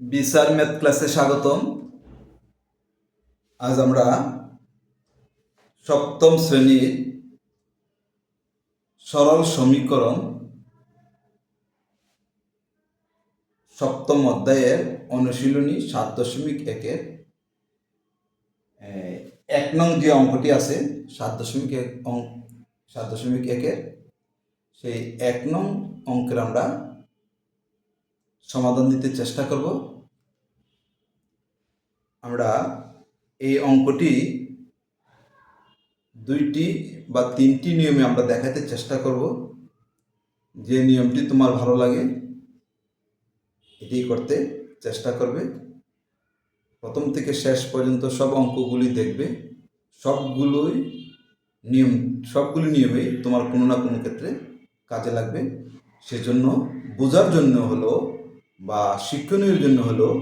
বিসার math ক্লাসে স্বাগতম। আজ আমরা সপ্তম শ্রেণির সরল সমীকরণ সপ্তম অধ্যায়ের অনুশীলনী সাত দশমিক একের এক নং যে অঙ্কটি আছে, সাত দশমিক এক সাত দশমিক একের, সেই এক নং অঙ্কের আমরা সমাধান দিতে চেষ্টা করব। আমরা এই অঙ্কটি দুইটি বা তিনটি নিয়মে আমরা দেখাতে চেষ্টা করব। যে নিয়মটি তোমার ভালো লাগে এটি করতে চেষ্টা করবে। প্রথম থেকে শেষ পর্যন্ত সব অঙ্কগুলি দেখবে। সবগুলোই নিয়ম, সবগুলি নিয়মেই তোমার কোনো না কোনো ক্ষেত্রে কাজে লাগবে। সেজন্য বোঝার জন্য হলো বা শিক্ষণীয় জন্য হলেও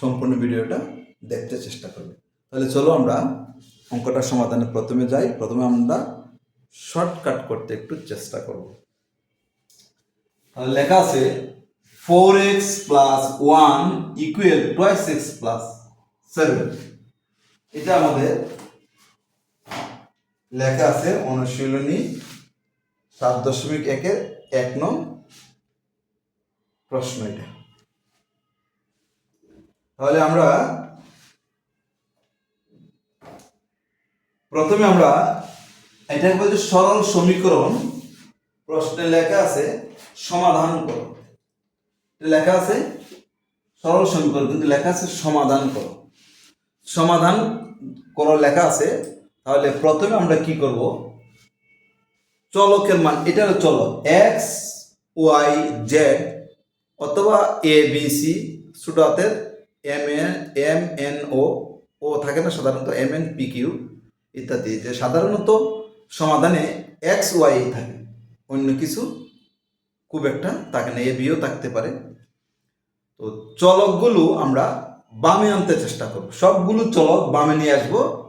সম্পূর্ণ ভিডিওটা দেখতে চেষ্টা করবে। তাহলে চলো আমরা অঙ্কটা সমাধানে প্রথমে যাই। প্রথমে আমরা শর্টকাট করতে একটু চেষ্টা করব। লেখা আছে four x plus one equal twice x plus seven এটা আমাদের লেখা আছে অনুশীলনী সাত দশমিক একের এক নং প্রশ্ন এটা। তাহলে আমরা প্রথমে আমরা এটাকে বলছি সরল সমীকরণ প্রশ্নে লেখা আছে সমাধান করো লেখা আছে সরল সমীকরণ, কিন্তু লেখা আছে সমাধান করো সমাধান করো লেখা আছে, তাহলে প্রথমে আমরা কি করব? চলকের মান, এটা হলো চলক। এক্স, ওয়াই, জেড, অথবা এ, বি, সি হাতের এম এম এন ও ও থাকে না সাধারণত এম এন পি কিউ ইত্যাদি। যে সাধারণত সমাধানে এক্স ওয়াই থাকে। অন্য কিছু খুব একটা থাকে না এ বিও থাকতে পারে। তো চলকগুলো আমরা বামে আনতে চেষ্টা করব। সবগুলো চলক বামে নিয়ে আসব।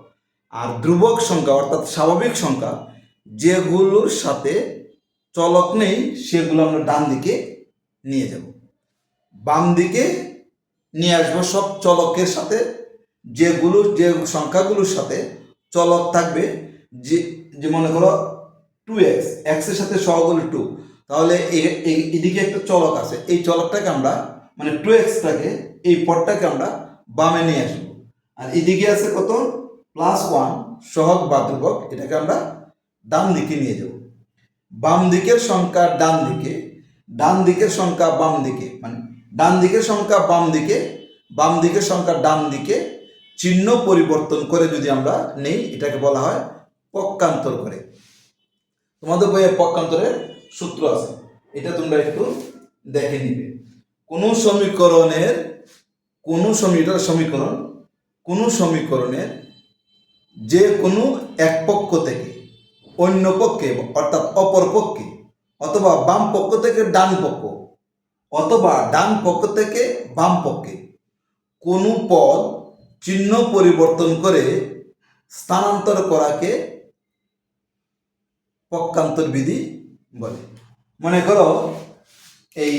আর ধ্রুবক সংখ্যা, অর্থাৎ স্বাভাবিক সংখ্যা, যেগুলোর সাথে চলক নেই, সেগুলো আমরা ডান দিকে নিয়ে যাব। বাম দিকে নিয়ে আসব সব চলকের সাথে, যেগুলো, যে সংখ্যাগুলোর সাথে চলক থাকবে, যে যে মনে করো টু এক্স এক্সের সাথে সহগুলো টু তাহলে এদিকে একটা চলক আছে, এই চলকটাকে আমরা মানে টু এক্সটাকে এই পদটাকে আমরা বামে নিয়ে আসব। আর এদিকে আছে কত? প্লাস ওয়ান সহগ বা ধ্রুবক এটাকে আমরা ডান দিকে নিয়ে যাব। বাম দিকের সংখ্যা ডান দিকে, ডান দিকের সংখ্যা বাম দিকে মানে ডান দিকের সংখ্যা বাম দিকে বাম দিকের সংখ্যা ডান দিকে চিহ্ন পরিবর্তন করে যদি আমরা নেই, এটাকে বলা হয় পক্ষান্তর করে। তোমাদের বইয়ে পক্ষান্তরের সূত্র আছে, এটা তোমরা একটু দেখে নিবে। কোন সমীকরণের, কোন সমীকরণ সমীকরণ, কোন সমীকরণের যে কোনো এক পক্ষ থেকে অন্য পক্ষে, অর্থাৎ অপর পক্ষে, অথবা বাম পক্ষ থেকে ডান পক্ষ অথবা ডান পক্ষ থেকে বাম পক্ষে। কোনো পদ চিহ্ন পরিবর্তন করে স্থানান্তর করাকে পক্ষান্তর বিধি বলে। মনে করো এই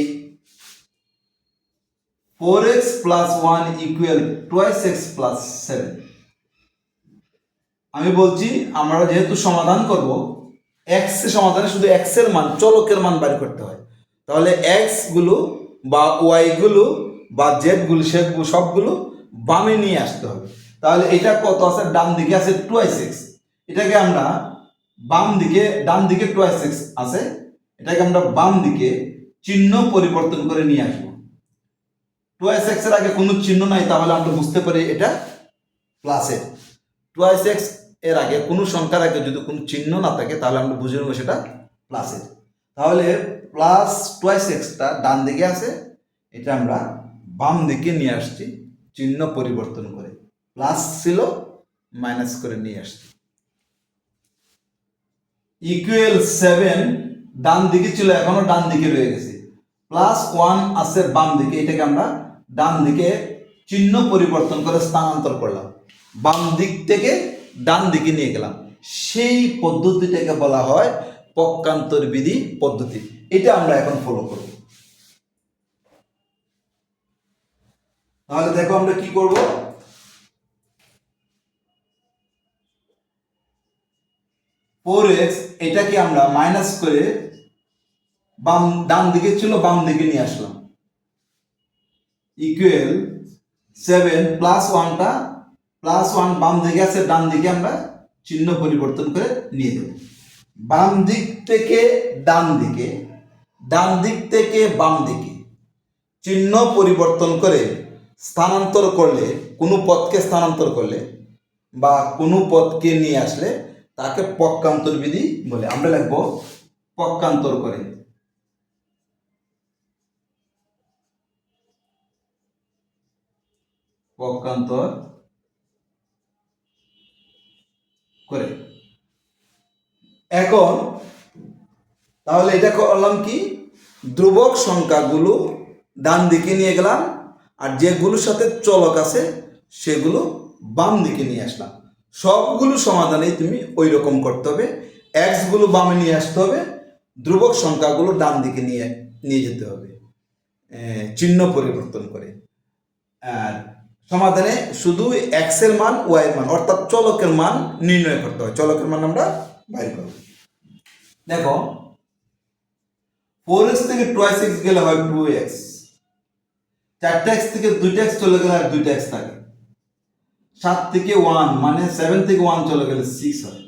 four x plus one equal twice x plus seven আমি বলছি, আমরা যেহেতু সমাধান করব এক্স সমাধানে শুধু এক্সের মান, চলকের মান বের করতে হয়। তাহলে এক্সগুলো বা ওয়াই গুলো বা জেডগুলো সেগুলো সবগুলো বামে নিয়ে আসতে হবে। তাহলে এটা কত আছে? ডান দিকে আছে টোয়াইস এক্স এটাকে আমরা বাম দিকে, ডান দিকে টোয়াইস এক্স আছে। এটাকে আমরা বাম দিকে চিহ্ন পরিবর্তন করে নিয়ে আসব। টোয়াইস এক্সের আগে কোনো চিহ্ন নাই, তাহলে আমরা বুঝতে পারি এটা প্লাসের টোয়াইস এক্সের আগে কোনো সংখ্যার আগে যদি কোনো চিহ্ন না থাকে, তাহলে আমরা বুঝে নেব সেটা প্লাসের তাহলে প্লাস টোয়াইস এক্সটা ডান দিকে আছে, এটা আমরা বাম দিকে নিয়ে আসছি, চিহ্ন পরিবর্তন করে। প্লাস ছিল মাইনাস করে নিয়ে আসছি। ইকুয়াল সেভেন ডান দিকে ছিল, এখনও ডান দিকে রয়ে গেছে। প্লাস ওয়ান আছে বাম দিকে, এটাকে আমরা ডান দিকে চিহ্ন পরিবর্তন করে স্থানান্তর করলাম। বাম দিক থেকে ডান দিকে নিয়ে গেলাম। সেই পদ্ধতিটাকে বলা হয় পক্ষান্তর বিধি পদ্ধতি। এটা আমরা এখন ফলো করব। তাহলে দেখো আমরা কি করব? ফোর এক্স এটাকে আমরা মাইনাস করে বাম, ডান দিকে ছিল, বাম দিকে নিয়ে আসলাম। ইকুয়েল সেভেন প্লাস ওয়ানটা প্লাস ওয়ান বাম দিকে আছে, ডান দিকে আমরা চিহ্ন পরিবর্তন করে নিয়ে দেব বাম দিক থেকে ডান দিকে, ডান দিক থেকে বাম দিকে। চিহ্ন পরিবর্তন করে স্থানান্তর করলে, কোনো পথকে স্থানান্তর করলে বা কোনো পথকে নিয়ে আসলে তাকে পক্ষান্তর বিধি বলে। আমরা লিখব পক্ষান্তর করে। পক্ষান্তর করে। এখন, তাহলে এটা করলাম কি? ধ্রুবক সংখ্যাগুলো ডান দিকে নিয়ে গেলাম, আর যেগুলোর সাথে চলক আছে, সেগুলো বাম দিকে নিয়ে আসলাম। সবগুলো সমাধানেই তুমি ওই রকম করতে হবে। এক্সগুলো বামে নিয়ে আসতে হবে, ধ্রুবক সংখ্যাগুলো ডান দিকে নিয়ে নিয়ে যেতে হবে। চিহ্ন পরিবর্তন করে। আর সমাধানে শুধু এক্সের মান ওয়াই এর মান, অর্থাৎ চলকের মান নির্ণয় করতে হয়। চলকের মান আমরা বাইর করব দেখো ফোর এক্স থেকে টোয়াইস এক্স গেলে হয় টু এক্স চারটে এক্স থেকে দুইটা এক্স চলে গেলে আর দুইটা এক্স থাকে। সাত থেকে ওয়ান মানে সেভেন থেকে ওয়ান চলে গেলে সিক্স হয়।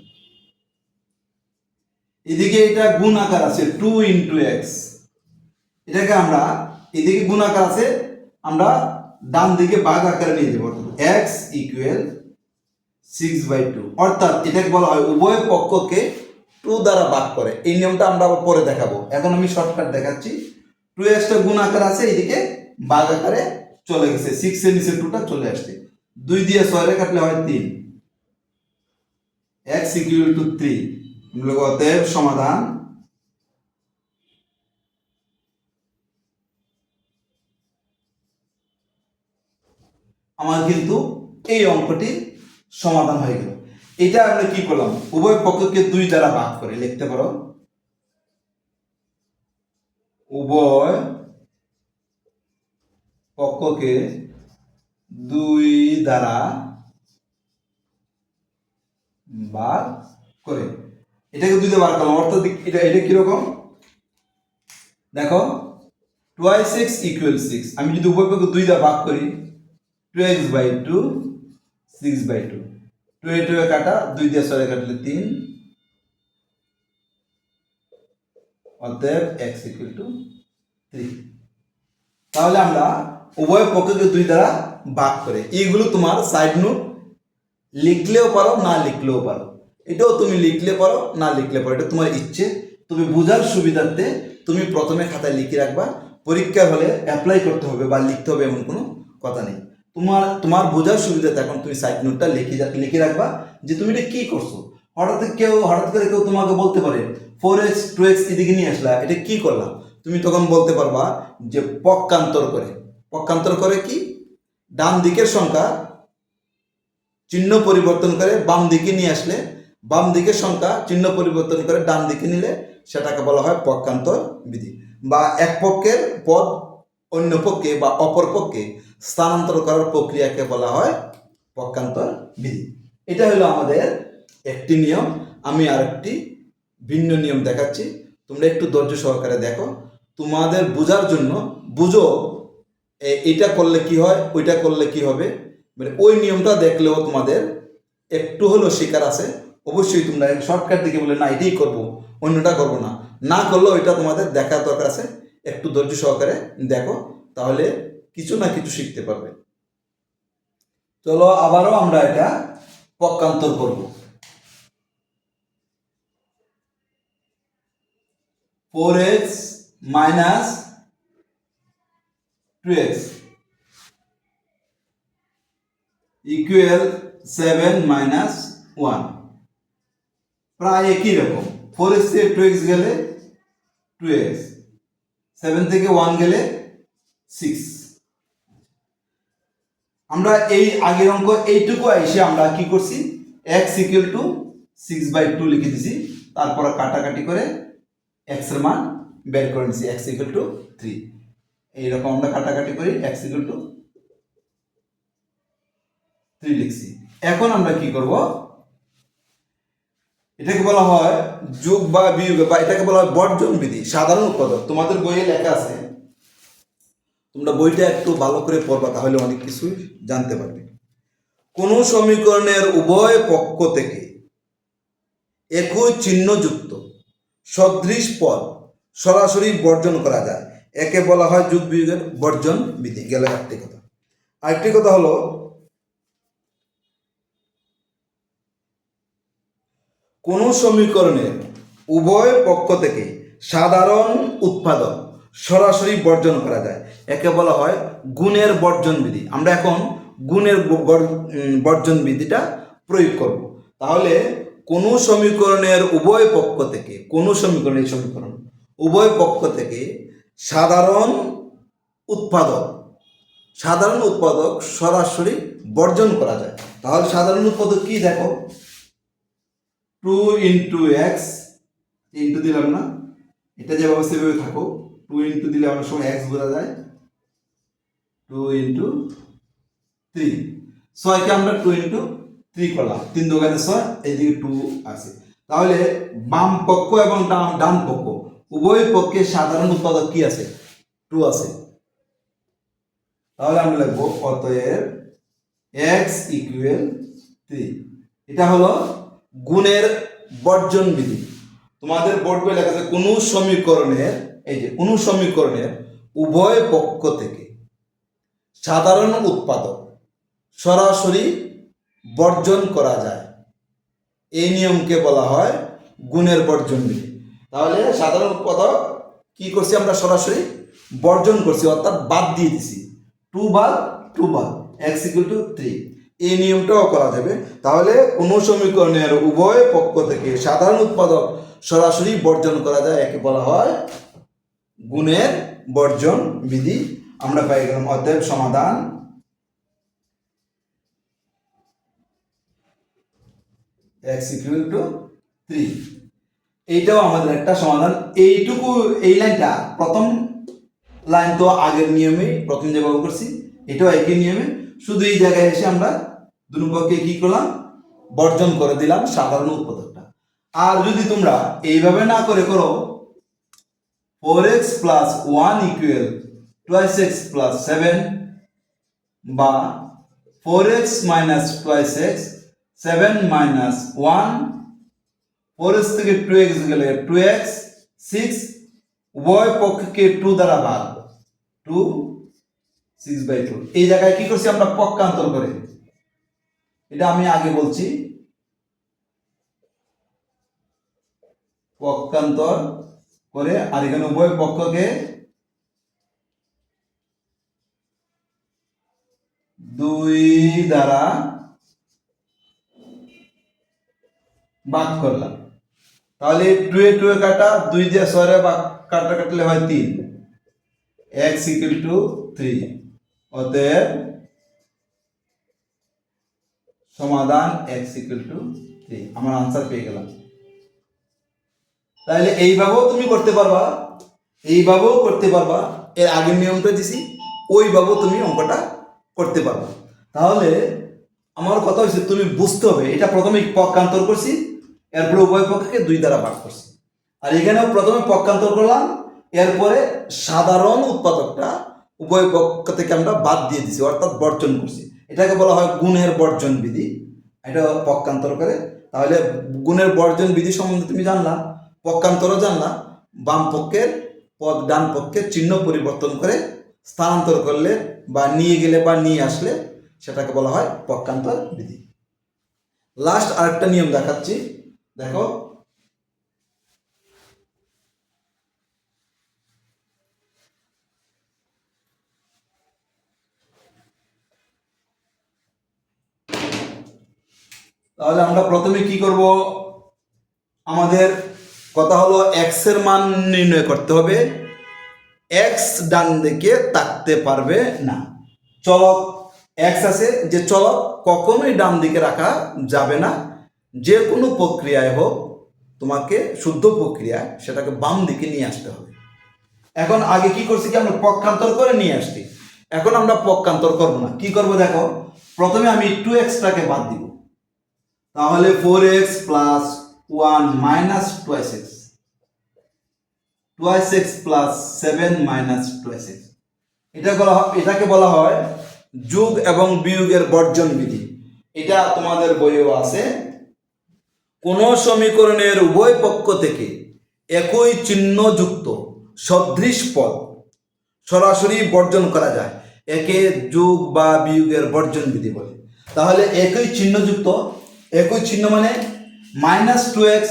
এদিকে এটা গুণ আকার আছে টু ইন্টু এক্স এটাকে আমরা, এদিকে গুণ আকার আছে, আমরা ডান দিকে বাঘ আকারে নিয়ে দেবো x equal six by two অর্থাৎ এটাকে বলা হয় উভয় পক্ষকে টু দ্বারা ভাগ করে। এই নিয়মটা আমরা আবার পরে দেখাবো। এখন আমি শর্টকাট দেখাচ্ছি। টু এক্সটা গুণ আকার আছে, এইদিকে বাঘ আকারে চলে গেছে। সিক্স এর নিচে টুটা চলে আসছে। দুই দিয়ে ছয় কাটলে হয় তিন। এক্স ইকুয়াল টু থ্রি অতএব সমাধান আমার কিন্তু এই অঙ্কটির সমাধান হয়ে গেল। এটা আমরা কি করলাম? উভয় পক্ষকে দুই দ্বারা ভাগ করে লিখতে পারো। উভয় পক্ষকে দুই দ্বারা বার করে। এটাকে দুই দিয়ে বার করলাম, অর্থাৎ এটা এটা কীরকম? দেখো টুয়াই সিক্স ইকুয়াল সিক্স আমি যদি উভয় পক্ষকে দুই দ্বারা ভাগ করি two x by two six by two two A two এ কাটা, দুই দিয়ে ছয় কাটলে তিন। অতএব এক্স ইকুয়াল টু থ্রি তাহলে আমরা উভয় পক্ষকে দুই দ্বারা ভাগ করে, এইগুলো তোমার সাইড নোট লিখলেও পারো, না লিখলেও পারো। এটাও তুমি লিখলে পারো, না লিখলে পারো, এটা তোমার ইচ্ছে। তুমি বোঝার সুবিধার্থে তুমি প্রথমে খাতায় লিখে রাখবা। পরীক্ষা হলে অ্যাপ্লাই করতে হবে বা লিখতে হবে এমন কোনো কথা নেই। তোমার তোমার বোঝার সুবিধাতে এখন তুমি সাইড নোটটা লিখে লিখে রাখবা যে তুমি এটা কি করছ? হঠাৎ কেউ, হঠাৎ করে কেউ তোমাকে বলতে পারে ফোর এক্স টু এক্স এদিকে নিয়ে আসলা, এটা কি করলাম তুমি তখন বলতে পারবা যে পক্ষান্তর করে। পক্ষান্তর করে কি? ডান দিকের সংখ্যা চিহ্ন পরিবর্তন করে বাম দিকে নিয়ে আসলে, বাম দিকের সংখ্যা চিহ্ন পরিবর্তন করে ডান দিকে নিলে সেটাকে বলা হয় পক্ষান্তর বিধি। বা এক পক্ষের পদ অন্য পক্ষে বা অপর পক্ষে স্থানান্তর করার প্রক্রিয়াকে বলা হয় পক্ষান্তর বিধি। এটা হলো আমাদের একটি নিয়ম। আমি আরেকটি ভিন্ন নিয়ম দেখাচ্ছি। তোমরা একটু ধৈর্য সহকারে দেখো। তোমাদের বোঝার জন্য বুঝো এটা করলে কি হয়, ওইটা করলে কি হবে? মানে ওই নিয়মটা দেখলেও তোমাদের একটু হলেও শিকার আছে। অবশ্যই তোমরা শর্টকাট দিকে বলে, না, এটাই করব, অন্যটা করব না। না করলেও এটা তোমাদের দেখার দরকার আছে। একটু ধৈর্য সহকারে দেখো, তাহলে কিছু না কিছু শিখতে পারবে। চলো আবারও আমরা এটা পক্ষান্তর করব। Four x minus two x equal seven minus one প্রায় একই রকম। ফোর এক্স থেকে টু এক্স গেলে টু এক্স সেভেন থেকে ওয়ান গেলে সিক্স আমরা এই আগের অঙ্ক এইটুকু এসে আমরা কি করছি? X equal two six by two লিখে দিছি। তারপর কাটাকাটি করে এক্সের মান বের করে নিছি। এক্স ইকুয়াল টু থ্রি এইরকম আমরা কাটাকাটি করি এক্স ইকুয়াল টু থ্রি লিখছি। এখন আমরা কি করব? এটাকে বলা হয় যোগ বা বিয়োগ বা এটাকে বলা হয় বর্জন বিধি, সাধারণ উৎপাদক। তোমাদের বইয়ে লেখা আছে, তোমরা বইটা একটু ভালো করে পড়বা, তাহলে অনেক কিছুই জানতে পারবে। কোন সমীকরণের উভয় পক্ষ থেকে একই চিহ্নযুক্ত সদৃশ পদ সরাসরি বর্জন করা যায়। একে বলা হয় যুগ বিয়োগের বর্জন বিধি, গেল একটি কথা। আরেকটি কথা হলো কোন সমীকরণের উভয় পক্ষ থেকে সাধারণ উৎপাদক সরাসরি বর্জন করা যায়। একে বলা হয় গুণের বর্জন বিধি। আমরা এখন গুণের বর্জন বিধিটা প্রয়োগ করব। তাহলে কোন সমীকরণের উভয় পক্ষ থেকে, কোন সমীকরণের সমীকরণ, উভয় পক্ষ থেকে সাধারণ উৎপাদক সাধারণ উৎপাদক সরাসরি বর্জন করা যায়। তাহলে সাধারণ উৎপাদক কি দেখো? টু ইন্টু এক্স ইন্টু দিলাম না, এটা যেভাবে সেভাবে থাকো, টু ইন্টু দিলে অনেক সময় এক্স বোঝা যায়। Two into three. ছয়কে আমরা টু ইন্টু থ্রি করলাম, তিন দোকানে ছয়, এইদিকে টু আছে। তাহলে বাম পক্ষ এবং ডান ডান পক্ষ, উভয় পক্ষে সাধারণ উৎপাদক কি আছে? টু আছে। তাহলে আমরা লিখব অতএব এক্স ইকুয়াল থ্রি। এটা হলো গুণের বর্জন বিধি। তোমাদের বোর্ড বই লেখা আছে, কোনো সমীকরণের এই যে কোনো সমীকরণের উভয় পক্ষ থেকে সাধারণ উৎপাদক সরাসরি বর্জন করা যায়। এই নিয়মকে বলা হয় গুণের বর্জন বিধি। তাহলে সাধারণ উৎপাদক কি করছি আমরা সরাসরি? বর্জন করছি, অর্থাৎ বাদ দিয়ে দিছি। টু বাদ টু বাদ এক্স ইকুয়াল টু থ্রি। এই নিয়মটাও করা যাবে। তাহলে কোনো সমীকরণের উভয় পক্ষ থেকে সাধারণ উৎপাদক সরাসরি বর্জন করা যায়, একে বলা হয় গুণের বর্জন বিধি। আমরা পাই গেলাম অতএব সমাধান। এক্স ইকুয়াল টু থ্রি এইটাও আমাদের একটা সমাধান। এইটুকু, এই লাইনটা, প্রথম লাইন তো আগের নিয়মে প্রথম যে ব্যবহার করছি, এটাও একই নিয়মে। শুধু এই জায়গায় এসে আমরা দুপক্ষে কি করলাম? বর্জন করে দিলাম সাধারণ উৎপাদকটা। আর যদি তোমরা এইভাবে না করে করো four x plus one equal twice x plus seven বা four x minus twice x seven minus one four x থেকে টু এক্স গেলে টু এক্স সিক্স উভয় পক্ষকে টু দ্বারা ভাগ টু সিক্স বাই টু এই জায়গায় কি করছি আমরা পক্ষান্তর করে এটা আমি আগে বলছি। পক্ষান্তর করে, আর এখানে উভয় পক্ষকে দুই দ্বারা ভাগ করলাম। তাহলে টু এ টু এ কাটা, দুই দিয়ে সরে বা কাটা কাটলে হয় তিন। X equal two three. অতএব সমাধান এক্স ইকুয়াল টু থ্রি আমার আনসার পেয়ে গেলাম। তাহলে এইভাবেও তুমি করতে পারবা। এইভাবেও করতে পারবা। এর আগের নিয়মটা দিছি, ওইভাবেও তুমি অঙ্কটা করতে পারবা। তাহলে আমার কথা হচ্ছে তুমি বুঝতে হবে, এটা প্রথমে পক্ষান্তর করছি, এরপরে উভয় পক্ষকে দুই দ্বারা ভাগ করছি। আর এখানেও প্রথমে পক্ষান্তর করলাম, এরপরে সাধারণ উৎপাদকটা উভয় পক্ষ থেকে আমরা বাদ দিয়ে দিছি, অর্থাৎ বর্জন করছি। এটাকে বলা হয় গুণের বর্জন বিধি। এটা পক্ষান্তর করে। তাহলে গুণের বর্জন বিধি সম্বন্ধে তুমি জানলা, পক্ষান্তরও জানলা, বাম পক্ষের পদ, ডান পক্ষের চিহ্ন পরিবর্তন করে স্থানান্তর করলে বা নিয়ে গেলে বা নিয়ে আসলে সেটাকে বলা হয় পক্ষান্তর বিধি। লাস্ট আরেকটা নিয়ম দেখাচ্ছি। দেখো তাহলে আমরা প্রথমে কি করব? আমাদের কথা হলো এক্সের মান নির্ণয় করতে হবে। এক্স ডান দিকে তাকতে পারবে না। চলক এক্স আছে যে চলক কখনোই ডান দিকে রাখা যাবে না। যে কোনো প্রক্রিয়ায় হোক, তোমাকে শুদ্ধ প্রক্রিয়ায় সেটাকে বাম দিকে নিয়ে আসতে হবে। এখন আগে কি করছি কি? আমরা পক্ষান্তর করে নিয়ে আসছি। এখন আমরা পক্ষান্তর করব না। কি করব দেখো? প্রথমে আমি টু এক্সটাকে বাদ দিব। তাহলে four x plus one minus twice x twice x plus seven minus twice x এটা বলা এটাকে বলা হয় যোগ এবং বিয়োগের বর্জন বিধি। এটা তোমাদের বইয়েও আছে। কোন সমীকরণের উভয় পক্ষ থেকে একই চিহ্নযুক্ত সদৃশ পদ সরাসরি বর্জন করা যায়। একে যোগ বা বিয়োগের বর্জন বিধি বলে। তাহলে একই চিহ্নযুক্ত একই চিহ্ন মানে মাইনাস টু এক্স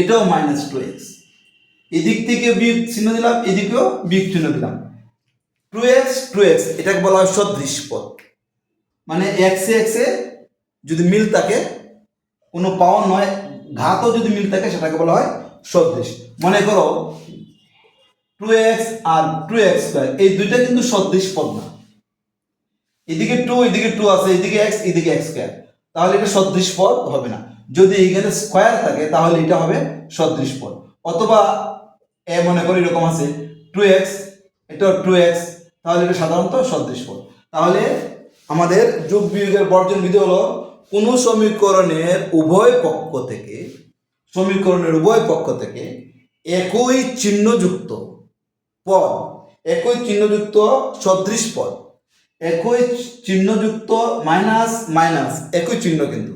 এটাও মাইনাস টু এক্স এদিক থেকে বিয়োগ চিহ্ন দিলাম, এদিকেও বিয়োগ চিহ্ন দিলাম। টু এক্স টু এক্স এটাকে বলা হয় সদৃশ পদ মানে এক্সে এক্সে যদি মিল থাকে, কোনো পাওয়ার নয়, ঘাতও যদি মিল থাকে, সেটাকে বলা হয় সদৃশ। মনে করো টু এক্স আর টু এক্স স্কোয়ার এই দুইটা কিন্তু সদৃশ পদ না। এদিকে টু এদিকে টু আছে, এদিকে এক্স এদিকে এক্স স্কোয়ার তাহলে এটা সদৃশ পদ হবে না। যদি এখানে স্কোয়ার থাকে, তাহলে এটা হবে সদৃশ পদ। অথবা এ মনে করি এরকম আছে টু এক্স এটা টু এক্স তাহলে এটা সাধারণত সদৃশ পদ। তাহলে আমাদের যোগ বিয়োগের বর্জন বিধি হলো, কোনো সমীকরণের উভয় পক্ষ থেকে, সমীকরণের উভয় পক্ষ থেকে একই চিহ্নযুক্ত পদ, একই চিহ্নযুক্ত সদৃশ পদ। একই চিহ্নযুক্ত মাইনাস মাইনাস, একই চিহ্ন কিন্তু।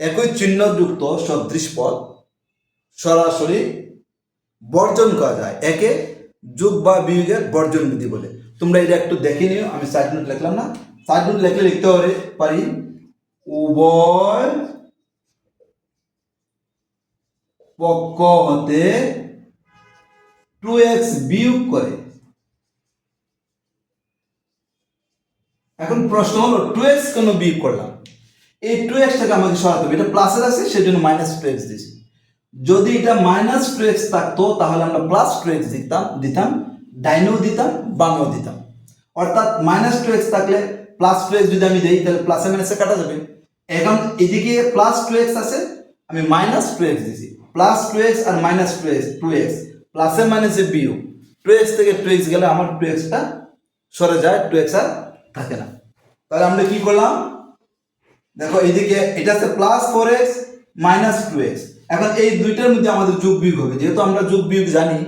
একই চিহ্নযুক্ত সদৃশ পদ সরাসরি বর্জন করা যায়। একে যোগ বা বিয়োগের বর্জন বিধি বলে। তোমরা এটা একটু দেখে নিও, আমি সাইড নোট লিখলাম না। সাইড নোট লিখলে লিখতে পারে উভয় পক্ষ হতে টু এক্স বিয়োগ করে। এখন প্রশ্ন হলো টু এক্স কেন বিয়োগ করলাম এই টু এক্সটাকে আমাকে সরাতে হবে এটা প্লাসের আছে সেই জন্য মাইনাস টু এক্স দিয়েছি যদি এটা মাইনাস টু এক্স থাকতো তাহলে আমরা প্লাস টু এক্স দিতাম দিতাম ডাইনেও দিতাম বামেও দিতাম অর্থাৎ মাইনাস টু এক্স থাকলে প্লাস টু এক্স যদি আমি দিই তাহলে প্লাসে মাইনাসে কাটা যাবে এখন এদিকে প্লাস টু এক্স আছে আমি মাইনাস টু এক্স দিছি প্লাস টু এক্স আর minus two x two x প্লাসে মাইনাসে বিয়োগ টু এক্স থেকে টু এক্স গেলে আমার টু এক্সটা সরে যায় টু এক্স আর থাকে না। তাহলে আমরা কি করলাম? দেখো এইদিকে এটা হচ্ছে plus four x minus two x এখন এই দুইটার মধ্যে আমাদের যোগ বিয়োগ হবে। যেহেতু আমরা যোগ বিয়োগ জানি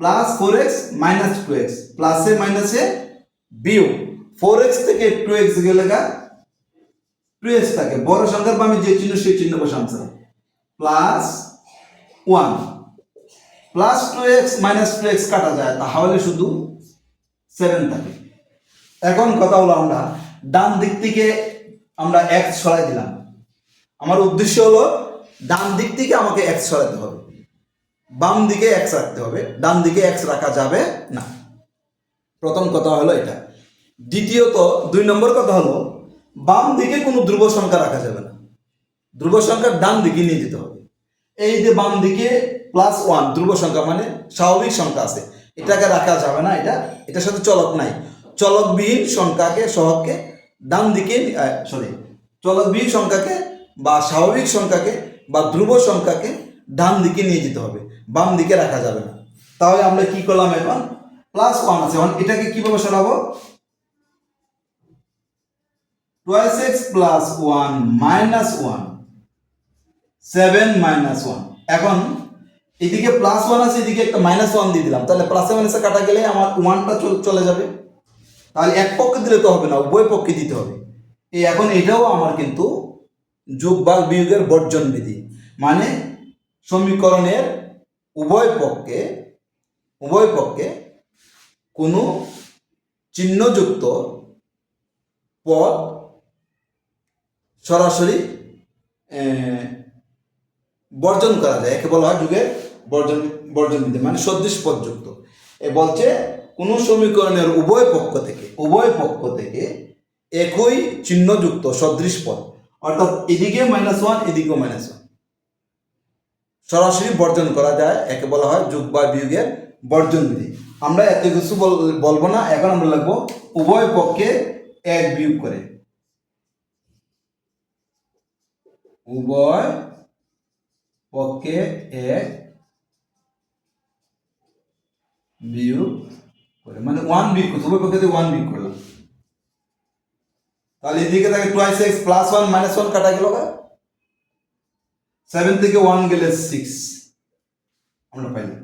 plus four x minus two x প্লাসে মাইনাসে বিয়োগ। ফোর এক্স থেকে টু এক্স গেলে টু এক্স থাকে। বড় সংখ্যার আমি যে চিহ্ন, সেই চিহ্ন sir plus one plus two x minus two x কাটা যায়, তাহলে শুধু সেভেন থাকে। এখন কথা হলো আমরা ডান দিক থেকে আমরা এক সরাই দিলাম। আমার উদ্দেশ্য হলো ডান দিক থেকে আমাকে এক সরাতে হবে। বাম দিকে এক রাখতে হবে। ডান দিকে এক্স রাখা যাবে না। প্রথম কথা হলো এটা। দ্বিতীয়ত, দুই নম্বর কথা হলো বাম দিকে কোনো ধ্রুব সংখ্যা রাখা যাবে না। ধ্রুব সংখ্যা ডান দিকে নিয়ে যেতে হবে। এই যে বাম দিকে প্লাস ওয়ান ধ্রুব সংখ্যা মানে স্বাভাবিক সংখ্যা আছে। এটাকে রাখা যাবে না এটা। এটার সাথে চলক নাই। চলকবিহীন সংখ্যাকে সহগকে ডান দিকে সরি চলকবিহীন সংখ্যাকে বা স্বাভাবিক সংখ্যাকে বা ধ্রুব সংখ্যাকে ডান দিকে নিয়ে যেতে হবে বাম দিকে রাখা যাবে না। তাহলে আমরা কি করলাম এখন? প্লাস ওয়ান আছে। এটাকে কীভাবে সরাবো? Twelve x plus one minus one seven minus one এখন এদিকে প্লাস ওয়ান আছে, এদিকে একটা মাইনাস ওয়ান দিয়ে দিলাম। তাহলে প্লাসে মাইনাসে কাটা গেলে আমার ওয়ানটা চলে যাবে। তাহলে এক পক্ষে দিলে তো হবে না, উভয় পক্ষে দিতে হবে। এই এখন এটাও আমার কিন্তু যোগ বা বিয়োগের বর্জন বিধি। মানে সমীকরণের উভয় পক্ষে উভয় পক্ষে কোনো চিহ্নযুক্ত পদ সরাসরি বর্জন করা যায়। একে বলা হয় যুগের বর্জন বর্জন বিধি মানে সদৃশ পদযুক্ত। এ বলছে কোন সমীকরণের উভয় পক্ষ থেকে, উভয় পক্ষ থেকে একই চিহ্নযুক্ত সদৃশ পদ। অর্থাৎ এদিকে মাইনাস ওয়ান এদিকেও মাইনাস ওয়ান সরাসরি বর্জন করা যায়, একে বলা হয় যোগ বা বিয়োগের বর্জন বিধি। আমরা এত কিছু বল- বলব না, এখন আমরা লিখব উভয় পক্ষে এক বিয়োগ করে। উভয় পক্ষে এক বিয়োগ মানে ওয়ান করতে উভয় পক্ষে ওয়ান বিয়োগ করলাম। তাহলে এদিকে থাকে twice x plus one minus one কাটা গেল সেভেন থেকে ওয়ান গেলে সিক্স আমরা পাইলাম।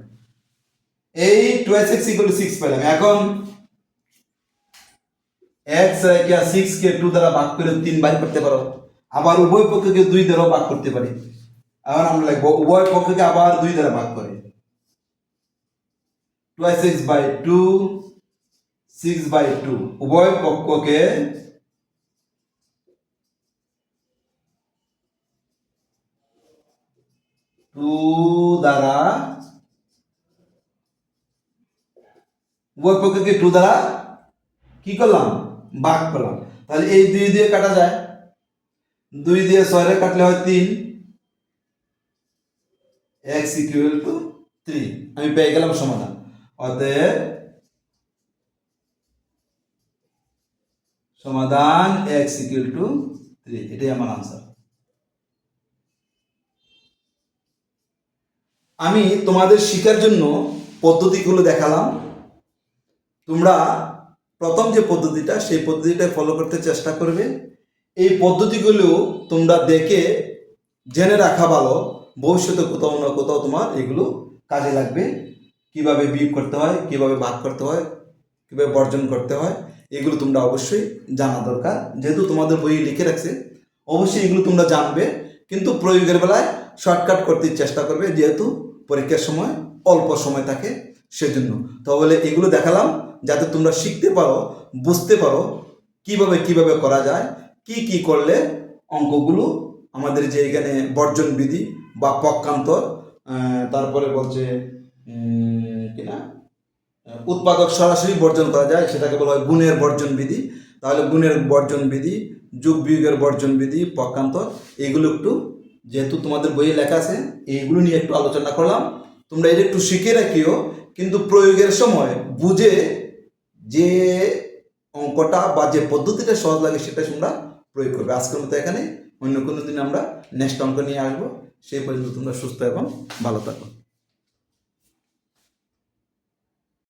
এই টুয়াইস এক্স ইকুয়াল সিক্স পেলাম এখন এক্স কে সিক্স কে টু দ্বারা ভাগ করে তিন বার করতে পারো। আবার উভয় পক্ষকে দুই দ্বারাও ভাগ করতে পারি। এখন আমরা লিখব, উভয় পক্ষকে আবার দুই দ্বারা ভাগ করে। Twice x by two six by two উভয় পক্ষকে টু দ্বারা উভয় পক্ষকে টু দ্বারা কি করলাম? ভাগ করলাম। তাহলে এই দুই দিয়ে কাটা যায়। দুই দিয়ে ছয়রে কাটলে হয় তিন। এক্স ইকুয়াল টু থ্রি আমি পেয়ে গেলাম সমাধান। অতএব সমাধান এক্স ইকুয়াল টু থ্রি এটাই আমার আনসার আমি তোমাদের শেখার জন্য পদ্ধতিগুলো দেখালাম। তোমরা প্রথম যে পদ্ধতিটা, সেই পদ্ধতিটা ফলো করতে চেষ্টা করবে। এই পদ্ধতিগুলো তোমরা দেখে, জেনে রাখা ভালো। ভবিষ্যতে কোথাও না কোথাও তোমার এগুলো কাজে লাগবে। কীভাবে বিয়োগ করতে হয়, কীভাবে ভাগ করতে হয়, কীভাবে বর্জন করতে হয়, এগুলো তোমরা অবশ্যই জানা দরকার। যেহেতু তোমাদের বই লিখে রাখছে, অবশ্যই এগুলো তোমরা জানবে, কিন্তু প্রয়োগের বেলায় শর্টকাট করতে চেষ্টা করবে, যেহেতু পরীক্ষার সময় অল্প সময় থাকে সেজন্য। তাহলে এগুলো দেখালাম, যাতে তোমরা শিখতে পারো, বুঝতে পারো কীভাবে কীভাবে করা যায়, কি কি করলে অঙ্কগুলো আমাদের যে এখানে বর্জন বিধি বা পক্ষান্তর তারপরে বলছে উম, কি না উৎপাদক সরাসরি বর্জন করা যায় সেটাকে বলা হয় গুণের বর্জন বিধি। তাহলে গুণের বর্জন বিধি যুগ বিয়োগের বর্জন বিধি পক্ষান্তর এগুলো একটু যেহেতু তোমাদের বইয়ে লেখা আছে এইগুলো নিয়ে একটু আলোচনা করলাম। তোমরা এটা একটু শিখে রাখিও কিন্তু প্রয়োগের সময় বুঝে যে অঙ্কটা বা যে পদ্ধতিটা সহজ লাগে সেটা তোমরা প্রয়োগ করবে। আজকের মতো এখানে অন্য কোনো দিন আমরা নেক্সট অঙ্ক নিয়ে আসব। সেই পর্যন্ত তোমরা সুস্থ এবং ভালো থাকো।